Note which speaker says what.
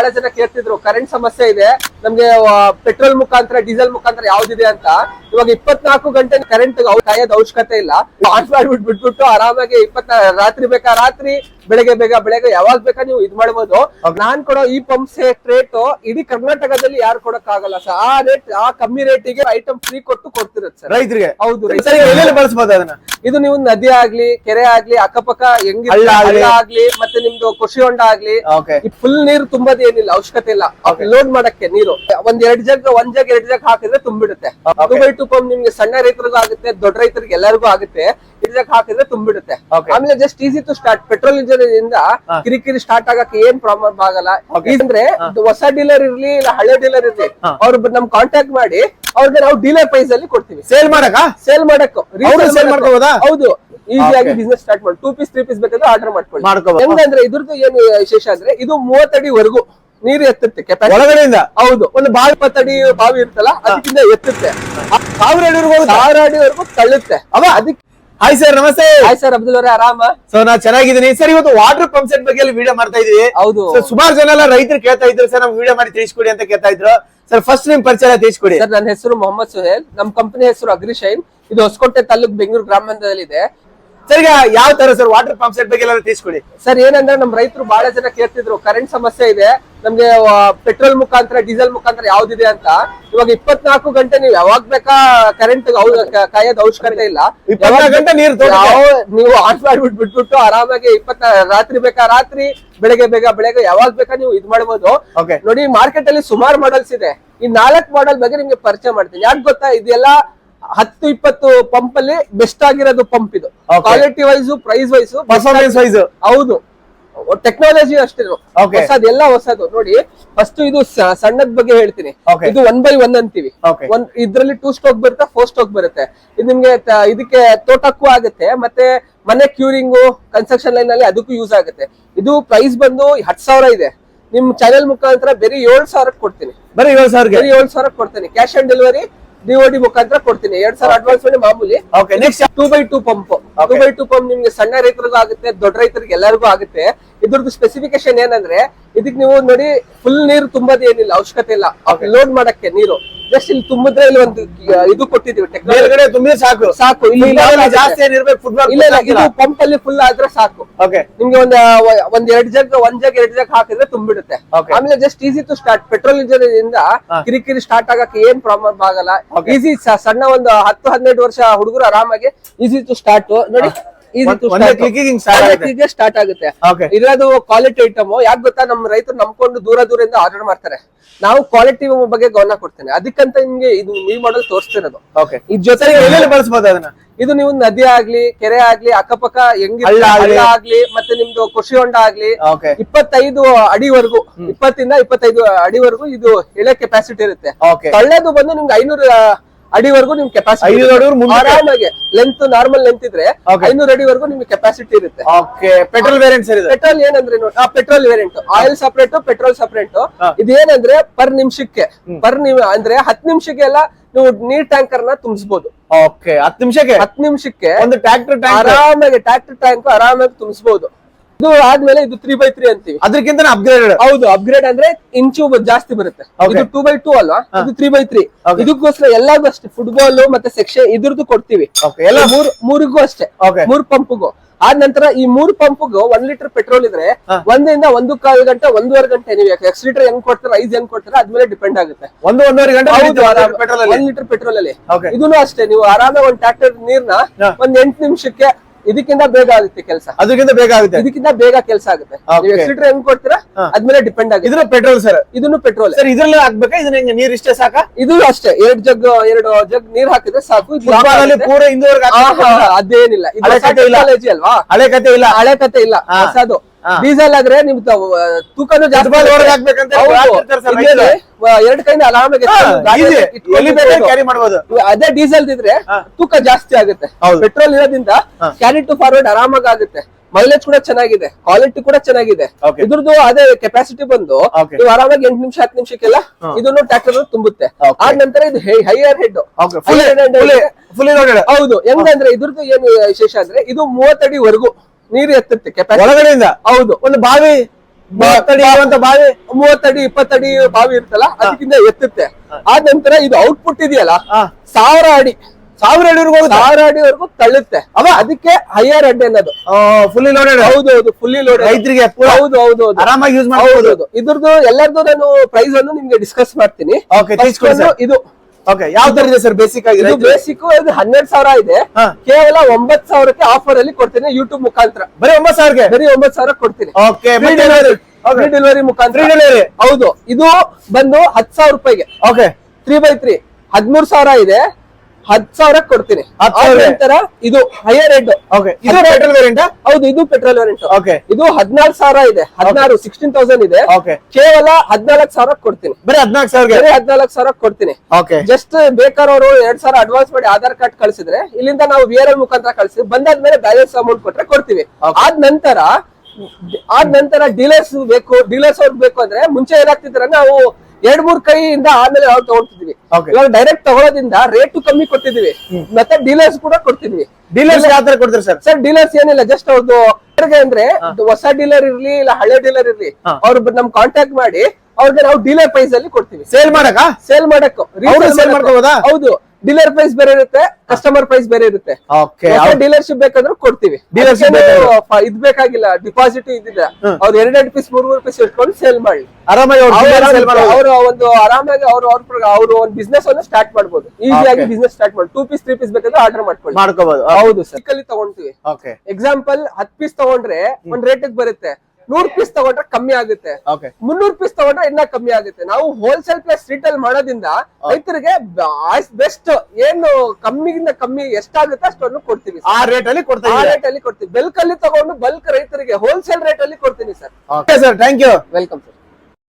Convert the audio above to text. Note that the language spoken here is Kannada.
Speaker 1: ಬಹಳ ಜನ ಕೇಳ್ತಿದ್ರು ಕರೆಂಟ್ ಸಮಸ್ಯೆ ಇದೆ, ನಮ್ಗೆ ಪೆಟ್ರೋಲ್ ಮುಖಾಂತರ ಡೀಸೆಲ್ ಮುಖಾಂತರ ಯಾವ್ದಿದೆ ಅಂತ. ಇವಾಗ ಇಪ್ಪತ್ನಾಲ್ಕು ಗಂಟೆ ಕರೆಂಟ್ ಕಾಯೋದ್ ಅವಶ್ಯಕತೆ ಇಲ್ಲ. ಆನ್ ಮಾಡ್ಬಿಟ್ಟು ಬಿಟ್ಬಿಟ್ಟು ಆರಾಮಾಗಿ ಇಪ್ಪತ್ ರಾತ್ರಿ ಬೇಕಾ ರಾತ್ರಿ? ಬೆಳಗ್ಗೆ ಬೇಗ ಬೆಳಗ್ಗೆ ಯಾವಾಗ ಬೇಕಾ ನೀವು ಇದ್ ಮಾಡ್ಬೋದು. ನಾನ್ ಕೊಡೋ ಈ ಪಂಪ್ ಸೆಟ್ ರೇಟ್ ಇಡೀ ಕರ್ನಾಟಕದಲ್ಲಿ ಯಾರು ಕೊಡಕ್ ಆಗಲ್ಲ ಸರ್ ಆ ರೇಟ್ ಆ ಕಮ್ಮಿ ರೇಟಿಗೆ ಐಟಮ್ ಫ್ರೀ ಕೊಟ್ಟು ಕೊಡ್ತಿರತ್ತೆ ಸರ್
Speaker 2: ರೈತರಿಗೆ?
Speaker 1: ಹೌದು
Speaker 2: ಬಳಸಬಹುದು ಅದನ್ನ?
Speaker 1: ಇದು ನೀವು ನದಿ ಆಗ್ಲಿ ಕೆರೆ ಆಗ್ಲಿ ಅಕ್ಕಪಕ್ಕ ಹೆಂಗ್
Speaker 2: ಆಗ್ಲಿ.
Speaker 1: ಮತ್ತೆ ನಿಮ್ದು ಕೃಷಿ ಹೊಂಡ ಆಗ್ಲಿ ಫುಲ್ ನೀರು ತುಂಬದ ಏನಿಲ್ಲ ಅವಶ್ಯಕತೆ ಇಲ್ಲ. ಲೋಡ್ ಮಾಡಕ್ಕೆ ನೀರು. ಒಂದ್ ಎರಡ್ ಜಗ್ ಒಂದ್ ಜಗ ಎರಡ್ ಜಗ್ ಹಾಕಿದ್ರೆ ತುಂಬಿಡುತ್ತೆ. ಟು ಬೈ ಟೂ ಪಂಪ್ ನಿಮ್ಗೆ ಸಣ್ಣ ರೈತರಿಗೂ ಆಗುತ್ತೆ ದೊಡ್ಡ ರೈತರಿಗೆ ಎಲ್ಲರಿಗೂ ಆಗುತ್ತೆ. ಜಗ್ ಹಾಕಿದ್ರೆ ತುಂಬಿಡುತ್ತೆ. ಆಮೇಲೆ just easy to start petrol engine ಇಂದ ಕಿರಿಕಿರಿ ಸ್ಟಾರ್ಟ್ ಆಗಕ್ಕೆ ಏನ್ ಪ್ರಾಬ್ಲಮ್ ಆಗಲ್ಲ. ಅಂದ್ರೆ ಹೊಸ ಡೀಲರ್ ಇರ್ಲಿ ಇಲ್ಲ ಹಳೆ ಡೀಲರ್ ಇರ್ಲಿ ಅವ್ರ ನಮ್ ಕಾಂಟ್ಯಾಕ್ಟ್ ಮಾಡಿ ಅವ್ರಿಗೆ ನಾವು ಡೀಲರ್ ಪ್ರೈಸ್ ಅಲ್ಲಿ ಕೊಡ್ತೀವಿ.
Speaker 2: ಸೇಲ್ ಮಾಡಕ
Speaker 1: ಸೇಲ್ ಮಾಡಕ್ಕೂ.
Speaker 2: ಸೇಲ್ ಮಾಡ್ಕೋಬಹುದಾ ಮಾಡ್ಕೊಬೋದಾ?
Speaker 1: ಹೌದು. ಈಸಿಯಾಗಿ
Speaker 2: ಆಗಿ
Speaker 1: ಬಿಸ್ನೆಸ್ ಸ್ಟಾರ್ಟ್ ಮಾಡಿ. ಟೂ ಪೀಸ್ ತ್ರೀ ಪೀಸ್ ಬೇಕಾದ್ರೆ ಆರ್ಡರ್ ಮಾಡ್ಕೊಳ್ಳಿ. ಹೆಂಗಂದ್ರೆ ಇದ್ರದ್ದು ಏನು ವಿಶೇಷ ಅಂದ್ರೆ ಇದು ಮೂವತ್ತಡಿವರೆಗೂ ನೀರು ಎತ್ತುತ್ತೆ. ಕೆಪಾಸಿಟಿ
Speaker 2: ಒಳಗಡೆಯಿಂದ?
Speaker 1: ಹೌದು. ಒಂದು ಬಾವಿ ಪತ್ತಡಿ ಬಾವಿ ಇರ್ತಲ್ಲ ಅದಕ್ಕಿಂತ ಎತ್ತುತ್ತೆ.
Speaker 2: ಸಾವಿರ ಅಡಿವರೆಗೂ?
Speaker 1: ಸಾವಿರ ಅಡಿವರೆಗೂ ತಳ್ಳುತ್ತೆ.
Speaker 2: ಅವ
Speaker 1: ಅದಕ್ಕೆ
Speaker 2: ಹಾಯ್ ಸರ್ ನಮಸ್ತೆ
Speaker 1: ಹಾಯ್ ಸರ್ ಅಬ್ದುಲ್ ಅವರೇ ಆರಾಮ?
Speaker 2: ಸೊ ನಾ ಚೆನ್ನಾಗಿದ್ದೀನಿ. ಸರ್ ಇವತ್ತು ವಾಟರ್ ಪಂಪ್ ಸೆಟ್ ಬಗ್ಗೆ ವಿಡಿಯೋ ಮಾಡ್ತಾ ಇದೀವಿ
Speaker 1: ಹೌದು.
Speaker 2: ಸುಮಾರು ಜನ ಎಲ್ಲ ರೈತರು ಕೇಳ್ತಾ ಇದ್ರು. ಸರ್ ನಮ್ಗೆ ವಿಡಿಯೋ ಮಾಡಿ ತಿಳಿಸ್ಕೊಡಿ ಅಂತ ಕೇಳ್ತಾ ಇದ್ರು. ಸರ್ ಫಸ್ಟ್ ನಿಮ್ ಪರಿಚಯ ತಿಳಿಸ್ಕೊಡಿ.
Speaker 1: ಸರ್ ನನ್ನ ಹೆಸರು ಮೊಹಮ್ಮದ್ ಸುಹೇಲ್. ನಮ್ ಕಂಪನಿ ಹೆಸರು ಅಗ್ರಿಶೈನ್. ಇದು ಹೊಸಕೋಟೆ ತಾಲೂಕ್ ಬೆಂಗಳೂರು ಗ್ರಾಮಾಂತರದಲ್ಲಿದೆ.
Speaker 2: ಸರ್ ಈಗ ಯಾವ ತರ ಸರ್ ವಾಟರ್ ಪಂಪ್ ಸೆಟ್ ಬಗ್ಗೆ ಎಲ್ಲ ತಿಳಿಸ್ಕೊಡಿ.
Speaker 1: ಸರ್ ಏನಂದ್ರೆ ನಮ್ ರೈತರು ಬಹಳ ಜನ ಕೇಳ್ತಿದ್ರು ಕರೆಂಟ್ ಸಮಸ್ಯೆ ಇದೆ ನಮ್ಗೆ ಪೆಟ್ರೋಲ್ ಮುಖಾಂತರ ಡೀಸೆಲ್ ಮುಖಾಂತರ ಯಾವ್ದಿದೆ ಅಂತ. ಇವಾಗ ಇಪ್ಪತ್ನಾಲ್ಕು ಗಂಟೆ ನೀವು ಯಾವಾಗ ಬೇಕಾ ಕರೆಂಟ್ ಕಾಯೋದ್ ಅವಶ್ಯಕತೆ ಇಲ್ಲ.
Speaker 2: ಗಂಟೆ ನೀರು
Speaker 1: ನೀವು ಆನ್ ಮಾಡ್ಬಿಟ್ಟು ಬಿಟ್ಬಿಟ್ಟು ಆರಾಮಾಗಿ ಇಪ್ಪತ್ ರಾತ್ರಿ ಬೇಕಾ ರಾತ್ರಿ ಬೆಳಗ್ಗೆ ಬೇಗ ಬೆಳಗ್ಗೆ ಯಾವಾಗ ಬೇಕಾ ನೀವು ಇದ್ ಮಾಡ್ಬೋದು.
Speaker 2: ಓಕೆ
Speaker 1: ನೋಡಿ ಮಾರ್ಕೆಟ್ ಅಲ್ಲಿ ಸುಮಾರು ಮಾಡೆಲ್ಸ್ ಇದೆ. ಈ ನಾಲ್ಕ್ ಮಾಡೆಲ್ ಬಗ್ಗೆ ನಿಮ್ಗೆ ಪರಿಚಯ ಮಾಡ್ತೀನಿ. ಯಾಕೆ ಗೊತ್ತಾ? ಇದೆಲ್ಲ ಹತ್ತು ಇಪ್ಪತ್ತು ಪಂಪ್ ಅಲ್ಲಿ ಬೆಸ್ಟ್ ಆಗಿರೋದು ಪಂಪ್ ಇದು. Quality wise price wise
Speaker 2: performance wise
Speaker 1: ಹೌದು. ಟೆಕ್ನಾಲಜಿ ಅಷ್ಟೇ
Speaker 2: ಹೊಸದು
Speaker 1: ಎಲ್ಲ ಹೊಸದು. ನೋಡಿ ಫಸ್ಟ್ ಇದು ಸಣ್ಣದ ಬಗ್ಗೆ ಹೇಳ್ತೀನಿ. ಇದು ಒನ್ ಬೈ ಒನ್ ಅಂತೀವಿ. ಒಂದ್ ಇದ್ರಲ್ಲಿ ಟೂ ಸ್ಟೋಕ್ ಬರುತ್ತೆ ಫೋರ್ ಸ್ಟೋಕ್ ಬರುತ್ತೆ. ಇದು ನಿಮ್ಗೆ ಇದಕ್ಕೆ ತೋಟಕ್ಕೂ ಆಗುತ್ತೆ ಮತ್ತೆ ಮನೆ ಕ್ಯೂರಿಂಗು ಕನ್ಸ್ಟ್ರಕ್ಷನ್ ಲೈನ್ ಅಲ್ಲಿ ಅದಕ್ಕೂ ಯೂಸ್ ಆಗುತ್ತೆ. ಇದು ಪ್ರೈಸ್ ಬಂದು ಹತ್ತು ಸಾವಿರ ಇದೆ. ನಿಮ್ ಚಾನೆಲ್ ಮುಖಾಂತರ ಬೇರೆ ಏಳು ಸಾವಿರಕ್ಕೆ ಕೊಡ್ತೀನಿ.
Speaker 2: ಬರೀ ಏಳು ಸಾವಿರ
Speaker 1: ಬರೀ ಏಳು ಸಾವಿರ ಕೊಡ್ತೀನಿ. ಕ್ಯಾಶ್ ಆನ್ ಡೆಲಿವರಿ ಡಿಒಡಿ ಮುಖಾಂತರ ಕೊಡ್ತೀನಿ. ಎರಡ್ ಸಾವಿರ ಅಡ್ವಾನ್ಸ್ ಮಾಡಿ ಮಾಮೂಲಿ.
Speaker 2: Next
Speaker 1: two by two pump two by two pump ನಿಮ್ಗೆ ಸಣ್ಣ ರೈತರಿಗೂ ಆಗುತ್ತೆ ದೊಡ್ಡ ರೈತರಿಗೆ ಎಲ್ಲರಿಗೂ ಆಗುತ್ತೆ. ಇದ್ರದ್ದು ಸ್ಪೆಸಿಫಿಕೇಶನ್ ಏನಂದ್ರೆ ಇದಕ್ ನೀವು ನೋಡಿ ಫುಲ್ ನೀರು ತುಂಬದ ಏನಿಲ್ಲ ಅವಶ್ಯಕತೆ ಇಲ್ಲ. ಲೋಡ್ ಮಾಡಕ್ಕೆ ನೀರು. ಜಸ್ಟ್ ಇಲ್ಲಿ ತುಂಬಿದ್ರೆ ಇಲ್ಲಿ ಒಂದು ಇದು ಕೊಟ್ಟಿದೀವಿ ಟೆಕ್ನಾಲಜಿ
Speaker 2: ತುಂಬಿದ್ರೆ ಸಾಕು.
Speaker 1: ಸಾಕು. ಇಲ್ಲಿ.
Speaker 2: ಜಾಸ್ತಿ ಏನಿರ್ಬೇಕು ಫುಟ್ಬಾಲ್
Speaker 1: ಇಲ್ಲ ಇಲ್ಲ ಇದು ಪಂಪ್ ಅಲ್ಲಿ ಫುಲ್ ಆದ್ರೆ ಸಾಕು.
Speaker 2: ಓಕೆ
Speaker 1: ನಿಮ್ಗೆ ಒಂದ್ ಒಂದ್ ಎರಡ್ ಜಗ್ ಒಂದ್ ಜಗ್ ಎರಡ್ ಜಗ್ ಹಾಕಿದ್ರೆ ತುಂಬಿಡುತ್ತೆ. ಆಮೇಲೆ just easy to start petrol engine ಇಂದ ಕಿರಿಕಿರಿ ಸ್ಟಾರ್ಟ್ ಆಗಕ್ಕೆ ಏನ್ ಪ್ರಾಬ್ಲಮ್ ಆಗಲ್ಲ. ಈಸಿ ಸಣ್ಣ ಒಂದು ಹತ್ತು ಹನ್ನೆರಡು ವರ್ಷ ಹುಡುಗರು ಆರಾಮಾಗಿ ಈಸಿ ಟು ಸ್ಟಾರ್ಟ್ ನೋಡಿ
Speaker 2: ಆಗುತ್ತೆ.
Speaker 1: ಸ್ಟಾರ್ಟ್ ಆಗುತ್ತೆ. ಇರೋದು ಕ್ವಾಲಿಟಿ ಐಟಮ್ ಯಾಕೆ ಗೊತ್ತಾ? ನಮ್ಮ ರೈತರು ನಂಬ್ಕೊಂಡು ದೂರ ದೂರದಿಂದ ಆರ್ಡರ್ ಮಾಡ್ತಾರೆ. ನಾವು ಕ್ವಾಲಿಟಿ ಬಗ್ಗೆ ಗಮನ ಕೊಡ್ತೇನೆ. ಅದಕ್ಕಂತ ನಿಮ್ಗೆ ಇದು ನೀವ್ ಮಾಡಲ್ ತೋರಿಸ್ತಿರೋದು.
Speaker 2: ಓಕೆ
Speaker 1: ಇದ್
Speaker 2: ಜೊತೆಗೆ ಬಳಸಬಹುದು ಅದನ್ನ.
Speaker 1: ಇದು ನೀವು ನದಿ ಆಗ್ಲಿ ಕೆರೆ ಆಗ್ಲಿ ಅಕ್ಕಪಕ್ಕ ಹೆಂಗಿ
Speaker 2: ಆಗ್ಲಿ.
Speaker 1: ಮತ್ತೆ ನಿಮ್ದು ಕೃಷಿ ಹೊಂಡ ಆಗ್ಲಿ. ಇಪ್ಪತ್ತೈದು ಅಡಿವರೆಗೂ ಇಪ್ಪತ್ತಿಂದ ಇಪ್ಪತ್ತೈದು ಅಡಿವರೆಗೂ ಇದು ಎಳೆ ಕೆಪಾಸಿಟಿ ಇರುತ್ತೆ. ಒಳ್ಳೇದು ಬಂದು ನಿಮ್ಗೆ ಐನೂರು ಅಡಿವರೆಗೂ ನಿಮ್ ಕೆಪಾಸಿಟಿ? ಆರಾಮಾಗಿ ಲೆಂತ್ ನಾರ್ಮಲ್ ಲೆಂತ್ ಇದ್ರೆ ಐನೂರ್ ಅಡಿವರೆಗೂ ನಿಮ್ಗೆ ಕೆಪಾಸಿಟಿ ಇರುತ್ತೆ.
Speaker 2: Okay petrol variant sir
Speaker 1: petrol ಏನಂದ್ರೆ ನೋಡಿ petrol variant oil separate petrol separate. ಇದೇನಂದ್ರೆ per ನಿಮಿಷಕ್ಕೆ ಪರ್ ನಿಮ್ ಅಂದ್ರೆ ಹತ್ ನಿಮಿಷಕ್ಕೆ ಎಲ್ಲ ನೀವು ನೀರ್ ಟ್ಯಾಂಕರ್ನ ತುಂಬಿಸಬಹುದು
Speaker 2: ಓಕೆ ಹತ್ತು ನಿಮಿಷಕ್ಕೆ?
Speaker 1: ಹತ್ತು ನಿಮಿಷಕ್ಕೆ
Speaker 2: ಒಂದು ಟ್ರ್ಯಾಕ್ಟರ್ ಟ್ಯಾಂಕ್
Speaker 1: ಆರಾಮಾಗಿ ಟ್ಯಾಕ್ಟರ್ ಟ್ಯಾಂಕ್ ಆರಾಮಾಗಿ ತುಂಬಿಸಬಹುದು ಇದು ಆದ್ಮೇಲೆ ಇದು ತ್ರೀ ಬೈ ತ್ರೀ ಅಂತೀವಿ.
Speaker 2: ಅದಕ್ಕಿಂತ ಅಪ್ಗ್ರೇಡ್
Speaker 1: ಹೌದು ಅಪ್ಗ್ರೇಡ್ ಅಂದ್ರೆ ಇಂಚು ಜಾಸ್ತಿ ಬರುತ್ತೆ. ಇದು ಟೂ ಬೈ ಟೂ ಅಲ್ವಾ? ಇದು ತ್ರೀ ಬೈ ತ್ರೀ. ಇದಕ್ಕೋಸ್ಕರ ಎಲ್ಲಾರ್ಗು ಅಷ್ಟೇ ಫುಟ್ಬಾಲ್ ಮತ್ತೆ ಸೆಕ್ಷನ್ ಇದ್ರದ್ದು ಕೊಡ್ತೀವಿ.
Speaker 2: ಎಲ್ಲ
Speaker 1: ಮೂರ್ ಮೂರಿಗೂ ಅಷ್ಟೇ. ಮೂರ್ ಪಂಪ್ಗೂ. ಆದ ನಂತರ ಈ ಮೂರ್ ಪಂಪ್ಗೂ ಒಂದ್ ಲೀಟರ್ ಪೆಟ್ರೋಲ್ ಇದ್ರೆ
Speaker 2: ಒಂದಿಂದ
Speaker 1: ಒಂದರಿಂದ ಒಂದು ಕಾಲು ಗಂಟೆ ಒಂದೂವರೆ ಗಂಟೆ ನೀವು ಎಕ್ಸ್ ಲೀಟರ್ ಹೆಂಗ್ ಕೊಡ್ತಾರೆ ಐದು ಹೆಂಗ್ ಕೊಡ್ತಾರೆ ಅದ್ಮೇಲೆ ಡಿಪೆಂಡ್ ಆಗುತ್ತೆ.
Speaker 2: ಒಂದು ಒಂದೂವರೆ ಗಂಟೆ
Speaker 1: ಒಂದ್ ಲೀಟರ್ ಪೆಟ್ರೋಲ್ ಅಲ್ಲಿ. ಇದನ್ನು ಅಷ್ಟೇ ನೀವು ಆರಾಮ ಒಂದ್ ಟ್ರಾಕ್ಟರ್ ನೀರ್ನ. ಒಂದ್ ಎಂಟು ನಿಮಿಷಕ್ಕೆ ಇದಕ್ಕಿಂತ ಬೇಗ ಆಗುತ್ತೆ ಕೆಲಸ.
Speaker 2: ಅದಕ್ಕಿಂತ ಬೇಕಾಗುತ್ತೆ
Speaker 1: ಇದಕ್ಕಿಂತ ಬೇಗ ಕೆಲಸ ಆಗುತ್ತೆ. ನೀವು ಎಕ್ಸ್ ಲೀಟರ್ ಹೆಂಗ್ ಕೊಡ್ತೀರಾ. ಅದ್ಮೇಲೆ ಡಿಪೆಂಡ್ ಆಗುತ್ತೆ.
Speaker 2: ಇದನ್ನ ಪೆಟ್ರೋಲ್ ಸರ್
Speaker 1: ಇದನ್ನು ಪೆಟ್ರೋಲ್
Speaker 2: ಸರ್ ಇದ್ರಲ್ಲಿ ಹಾಕ್ಬೇಕಾ? ಇದನ್ನ ಹೆಂಗೆ ನೀರ್ ಇಷ್ಟೇ ಸಾಕಾ?
Speaker 1: ಇದು ಅಷ್ಟೇ. ಎರಡ್ ಜಗ್ ಎರಡು ಜಗ್ ನೀರ್ ಹಾಕಿದ್ರೆ ಸಾಕು. ಆಗುತ್ತೆ.
Speaker 2: ಪೂರ ಹಿಂದೂವರೆಗೆ
Speaker 1: ಅದೇನಿಲ್ಲ.
Speaker 2: ಹಳೆ ಕತೆ ಇಲ್ಲ. ಹಳೆ ಕತೆ ಇಲ್ಲ.
Speaker 1: ಹಳೆ ಕತೆ ಇಲ್ಲ.
Speaker 2: ಹಾ.
Speaker 1: ಹೊಸದು. ಡೀಸೆಲ್ ಆದ್ರೆ ನಿಮ್ ತೂಕನು ಜಾಸ್ತಿ ಎರಡ್ ಕೈಯಿಂದ ಆರಾಮಾಗಿ ಅದೇ ಡೀಸೆಲ್ ಇದ್ರೆ. ತೂಕ ಜಾಸ್ತಿ ಆಗುತ್ತೆ. ಪೆಟ್ರೋಲ್ ಇರೋದ್ರಿಂದ. ಕ್ಯಾರಿ ಟು ಫಾರ್ವರ್ಡ್ ಆರಾಮಾಗಿ ಆಗುತ್ತೆ. ಮೈಲೇಜ್ ಕೂಡ ಚೆನ್ನಾಗಿದೆ. ಕ್ವಾಲಿಟಿ ಕೂಡ ಚೆನ್ನಾಗಿದೆ. ಇದ್ರದ್ದು ಅದೇ ಕೆಪಾಸಿಟಿ ಬಂದು ನೀವು ಆರಾಮಾಗಿ ಎಂಟು ನಿಮಿಷ ಹತ್ತು ನಿಮಿಷಕ್ಕೆಲ್ಲ. ಇದನ್ನು ಟ್ರಾಕ್ಟರ್ ತುಂಬುತ್ತೆ. ಆದ ನಂತರ ಇದು ಹೈಯರ್ ಹೆಡ್ ಹೌದು. ಹೆಂಗಂದ್ರೆ ಇದ್ರದ್ದು ಏನು ವಿಶೇಷ ಅಂದ್ರೆ ಇದು ಮೂವತ್ತಡಿವರೆಗೂ ನೀರು ಎತ್ತುತ್ತೆ ಕೆಪಾಸಿಟಿ
Speaker 2: ಒಳಗಡೆಯಿಂದ?
Speaker 1: ಹೌದು.
Speaker 2: ಒಂದು ಬಾವಿ ಮೂವತ್ತಡಿ ಇರುವಂತ ಬಾವಿ?
Speaker 1: ಮೂವತ್ತಡಿ ಇಪ್ಪತ್ತಡಿ ಬಾವಿ ಇರುತ್ತಲ್ಲ ಅದಕ್ಕಿಂತ ಎತ್ತುತ್ತೆ. ಆದ ನಂತರ ಇದು ಔಟ್ಪುಟ್ ಇದೆಯಲ್ಲ. ಸಾವಿರ ಅಡಿ.
Speaker 2: ಸಾವಿರ ಅಡಿವರೆಗೂ
Speaker 1: ಸಾವಿರ ಅಡಿವರೆಗೂ ತಳ್ಳುತ್ತೆ. ಅವ? ಅದಕ್ಕೆ ಹೈಯರ್ ಅಡ್ಡೆ ಅನ್ನೋದು.
Speaker 2: ಫುಲ್ಲಿ ಲೋಡೆಡ್
Speaker 1: ಹೌದು ಹೌದು ಫುಲ್ಲಿ ಲೋಡೆಡ್
Speaker 2: ರೈತರಿಗೆ
Speaker 1: ಹೌದು ಹೌದು ಹೌದು.
Speaker 2: ಆರಾಮಾಗಿ ಯೂಸ್ ಮಾಡಬಹುದು
Speaker 1: ಹೌದು ಇದ್ರದ್ದು ಎಲ್ಲರದ್ದು ನಾನು ಪ್ರೈಸ್ ಅನ್ನು ನಿಮ್ಗೆ ಡಿಸ್ಕಸ್ ಮಾಡ್ತೀನಿ. ಇದು
Speaker 2: ಓಕೆ ಯಾವ ತರ ಇದೆ ಸರ್ ಬೇಸಿಕ್ ಆಗಿ
Speaker 1: ಇದು ಬೇಸಿಕ್ ಇದು ಹನ್ನೆರಡು ಸಾವಿರ ಇದೆ. ಕೇವಲ ಒಂಬತ್ ಸಾವಿರಕ್ಕೆ ಆಫರ್ ಅಲ್ಲಿ ಕೊಡ್ತೀನಿ ಯೂಟ್ಯೂಬ್ ಮುಖಾಂತರ.
Speaker 2: ಬರೀ ಒಂಬತ್ ಸಾವಿರಕ್ಕೆ?
Speaker 1: ಬರೀ ಒಂಬತ್ ಸಾವಿರ ಕೊಡ್ತೀನಿ.
Speaker 2: Okay
Speaker 1: free delivery free delivery ಮುಖಾಂತರ. ಹೌದು ಇದು ಬಂದು ಹತ್ ಸಾವಿರ ರೂಪಾಯಿಗೆ.
Speaker 2: ಓಕೆ
Speaker 1: ತ್ರೀ ಬೈ ತ್ರೀ ಹದ್ಮೂರ್ ಸಾವಿರ ಇದೆ. ಹತ್ ಸಾವಿರ ಕೊಡ್ತೀನಿ. ನಂತರ ಇದು ಹೈಯರ್ ರೆಡ್
Speaker 2: ಓಕೆ ಇದು ಪೆಟ್ರೋಲ್ ವೇರಿಯಂಟ್
Speaker 1: ಹೌದು ಇದು ಪೆಟ್ರೋಲ್ ವೇರಿಯಂಟ್
Speaker 2: ಓಕೆ
Speaker 1: ಇದು ಹದಿನಾಲ್ಕು ಸಾವಿರ ಇದೆ. ಹದಿನಾರು ಸಿಕ್ಸ್ಟೀನ್ ತೌಸಂಡ್ ಇದೆ.
Speaker 2: ಓಕೆ
Speaker 1: ಕೇವಲ ಹದಿನಾಲ್ಕು ಸಾವಿರ ಕೊಡ್ತೀನಿ.
Speaker 2: ಬರೀ ಹದಿನಾಲ್ಕು ಸಾವಿರ
Speaker 1: ಬರೀ ಹದಿನಾಲ್ಕು ಸಾವಿರ ಕೊಡ್ತೀನಿ.
Speaker 2: ಓಕೆ
Speaker 1: ಜಸ್ಟ್ ಬೇಕಾದವರು ಎರಡ್ ಸಾವಿರ ಅಡ್ವಾನ್ಸ್ ಮಾಡಿ ಆಧಾರ್ ಕಾರ್ಡ್ ಕಳ್ಸಿದ್ರೆ ಇಲ್ಲಿಂದ ನಾವು ವಿ ಆರ್ ಎಲ್ ಮುಖಾಂತರ ಕಳ್ಸಿ ಬಂದಾದ್ಮೇಲೆ ಬ್ಯಾಲೆನ್ಸ್ ಅಮೌಂಟ್ ಕೊಟ್ರೆ ಕೊಡ್ತೀವಿ. ಆದ ನಂತರ ಆದ ನಂತರ ಡೀಲರ್ಸ್ ಬೇಕು ಡೀಲರ್ಸ್ ಅವ್ರು ಬೇಕು ಅಂದ್ರೆ ಮುಂಚೆ ಏನಾಗ್ತಿದ್ರೆ ನಾವು ಎರಡ್ ಮೂರ್ ಕೈಯಿಂದ ಆಮೇಲೆ ನಾವು ತಗೊಳ್ತಿದ್ವಿ. ಇವಾಗ ಡೈರೆಕ್ಟ್ ತಗೊಳೋದ್ರಿಂದ ರೇಟ್ ಕಮ್ಮಿ ಕೊಟ್ಟಿದ್ವಿ ಮತ್ತೆ ಡೀಲರ್ಸ್ ಕೂಡ ಕೊಡ್ತಿದ್ವಿ.
Speaker 2: ಡೀಲರ್ಸ್ ಯಾವ ತರ ಕೊಡ್ತೀರಿ ಸರ್
Speaker 1: ಸರ್ ಡೀಲರ್ಸ್ ಏನಿಲ್ಲ ಜಸ್ಟ್ ಅವ್ರದ್ದು ಅಂದ್ರೆ ಹೊಸ ಡೀಲರ್ ಇರ್ಲಿ ಇಲ್ಲ ಹಳೆ ಡೀಲರ್ ಇರ್ಲಿ ಅವ್ರ ನಮ್ ಕಾಂಟ್ಯಾಕ್ಟ್ ಮಾಡಿ ಅವ್ರಿಗೆ ನಾವು ಡೀಲರ್ ಪ್ರೈಸ್ ಅಲ್ಲಿ ಕೊಡ್ತೀವಿ.
Speaker 2: ಸೇಲ್ ಮಾಡಕ
Speaker 1: ಸೇಲ್ ಮಾಡಕ್ಕೂ.
Speaker 2: ಸೇಲ್ ಮಾಡ್ಕೋಬಹುದಾ?
Speaker 1: ಹೌದು. ಡೀಲರ್ ಪ್ರೈಸ್ ಬೇರೆ ಇರುತ್ತೆ ಕಸ್ಟಮರ್ ಪ್ರೈಸ್ ಬೇರೆ ಇರುತ್ತೆ. ಡೀಲರ್ಶಿಪ್ ಬೇಕಂದ್ರೆ ಕೊಡ್ತೀವಿ. ಇದ್ ಬೇಕಾಗಿಲ್ಲ ಡಿಪಾಸಿಟ್ ಇದ್ದಿಲ್ಲ
Speaker 2: ಹ್ಮ್.
Speaker 1: ಅವ್ರು ಎರಡೆರಡು ಪೀಸ್ ಮೂರ್ ಮೂರು ಪೀಸ್ ಇಟ್ಕೊಂಡು ಸೇಲ್ ಮಾಡಿ.
Speaker 2: ಆರಾಮಾಗಿ
Speaker 1: ಅವರು ಒಂದು ಆರಾಮಾಗಿ ಅವ್ರು ಅವ್ರ ಅವರು ಒಂದು ಬಿಸ್ನೆಸ್ ಅನ್ನು ಸ್ಟಾರ್ಟ್ ಮಾಡ್ಬೋದು. ಈಸಿಯಾಗಿ. ಬಿಸ್ನೆಸ್ ಸ್ಟಾರ್ಟ್ ಮಾಡಿ. ಟೂ ಪೀಸ್ ತ್ರೀ ಪೀಸ್ ಬೇಕಾದ್ರೆ ಆರ್ಡರ್ ಮಾಡ್ಕೊಳ್ಳಿ.
Speaker 2: ಮಾಡ್ಕೋಬಹುದು
Speaker 1: ಹೌದು ಸರ್ ಚಿಕ್ಕಲ್ಲಿ ತಗೊಂತೀವಿ. ಎಕ್ಸಾಂಪಲ್ ಹತ್ ಪೀಸ್ ತಗೊಂಡ್ರೆ ಒಂದ್ ರೇಟ್ ಬರುತ್ತೆ. ನೂರ್ ಪೀಸ್ ತಗೊಂಡ್ರೆ ಕಮ್ಮಿ ಆಗುತ್ತೆ. ಮುನ್ನೂರ್ ಪೀಸ್ ತಗೊಂಡ್ರೆ ಇನ್ನ ಕಮ್ಮಿ ಆಗುತ್ತೆ. ನಾವು ಹೋಲ್ಸೇಲ್ ಪ್ಲಸ್ ರಿಟೇಲ್ ಮಾಡೋದ್ರಿಂದ ರೈತರಿಗೆ ಬೆಸ್ಟ್ ಏನು ಕಮ್ಮಿಗಿಂತ ಕಮ್ಮಿ ಎಷ್ಟಾಗುತ್ತೆ ಅಷ್ಟನ್ನು ಕೊಡ್ತೀವಿ
Speaker 2: ಆ ರೇಟ್ ಅಲ್ಲಿ ಕೊಡ್ತೀವಿ
Speaker 1: ಆ ರೇಟ್ ಅಲ್ಲಿ ಕೊಡ್ತೀವಿ. ಬಲ್ಕ್ ಅಲ್ಲಿ ತಗೊಂಡು ಬಲ್ಕ್ ರೈತರಿಗೆ ಹೋಲ್ಸೇಲ್ ರೇಟ್ ಅಲ್ಲಿ ಕೊಡ್ತೀನಿ sir
Speaker 2: okay sir thank you
Speaker 1: welcome sir